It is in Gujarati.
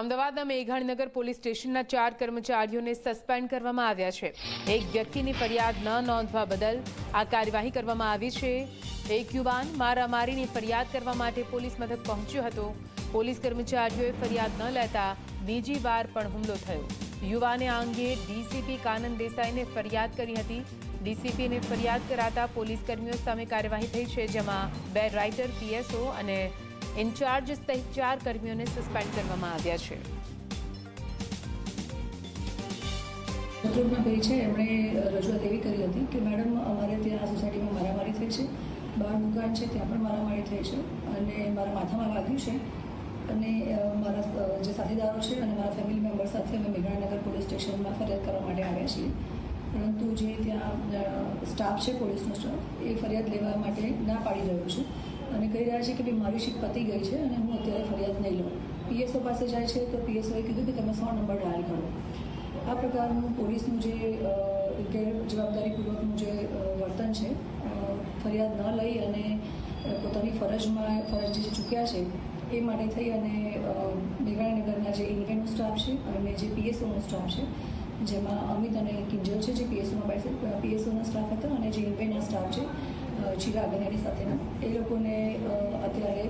અમદાવાદના મેઘાણીનગર પોલીસ સ્ટેશનના ચાર કર્મચારીઓને સસ્પેન્ડ કરવામાં આવ્યા છે. એક વ્યક્તિની ફરિયાદ ન નોંધવા બદલ આ કાર્યવાહી કરવામાં આવી છે. એક યુવાન મારામારીની ફરિયાદ કરવા માટે પોલીસ મથક પહોંચ્યો હતો. પોલીસ કર્મચારીઓએ ફરિયાદ ન લેતા બીજી વાર પણ હુમલો થયો. યુવાને આ અંગે ડીસીપી કાનન દેસાઈને ફરિયાદ કરી હતી. ડીસીપીને ફરિયાદ કરાતા પોલીસ કર્મીઓ સામે કાર્યવાહી થઈ છે, જેમાં બે રાઇટર, પીએસઓ અને ઇન્ચાર્જ સહિત ચાર કર્મીઓને સસ્પેન્ડ કરવામાં આવ્યા છે. ભાઈ છે? એમણે રજૂઆત એવી કરી હતી કે, મેડમ, અમારે ત્યાં આ સોસાયટીમાં મારામારી થઈ છે, બહાર દુકાન છે, ત્યાં પણ મારામારી થઈ છે, અને મારા માથામાં વાગ્યું છે, અને મારા જે સાથીદારો છે અને મારા ફેમિલી મેમ્બર સાથે અમે મેઘાણીનગર પોલીસ સ્ટેશનમાં ફરિયાદ કરવા માટે આવ્યા છીએ. પરંતુ જે ત્યાં સ્ટાફ છે પોલીસનો સ્ટાફ એ ફરિયાદ લેવા માટે ના પાડી રહ્યો છે. અને કહી રહ્યા છે કે ભાઈ મારી શીટ પતી ગઈ છે અને હું અત્યારે ફરિયાદ નહીં લઉં. પીએસઓ પાસે જાય છે તો પીએસઓએ કીધું કે તમે સો નંબર ડાયલ કરો. આ પ્રકારનું પોલીસનું જે ગેરજવાબદારીપૂર્વકનું ગેર જે વર્તન છે ફરિયાદ ન લઈ અને પોતાની ફરજમાં, ફરજ જે ચૂક્યા છે, એ માટે થઈ અને મેઘાણીનગરના જે ઇન્વેનો સ્ટાફ છે અને જે પીએસઓનો સ્ટાફ છે, જેમાં અમિત અને કિંજલ છે, જે પીએસઓમાં બેસે પીએસઓના સ્ટાફ હતા અને જે ઇન્વેના સ્ટાફ છે ચિરાગ એની સાથેના. એ લોકોને અત્યારે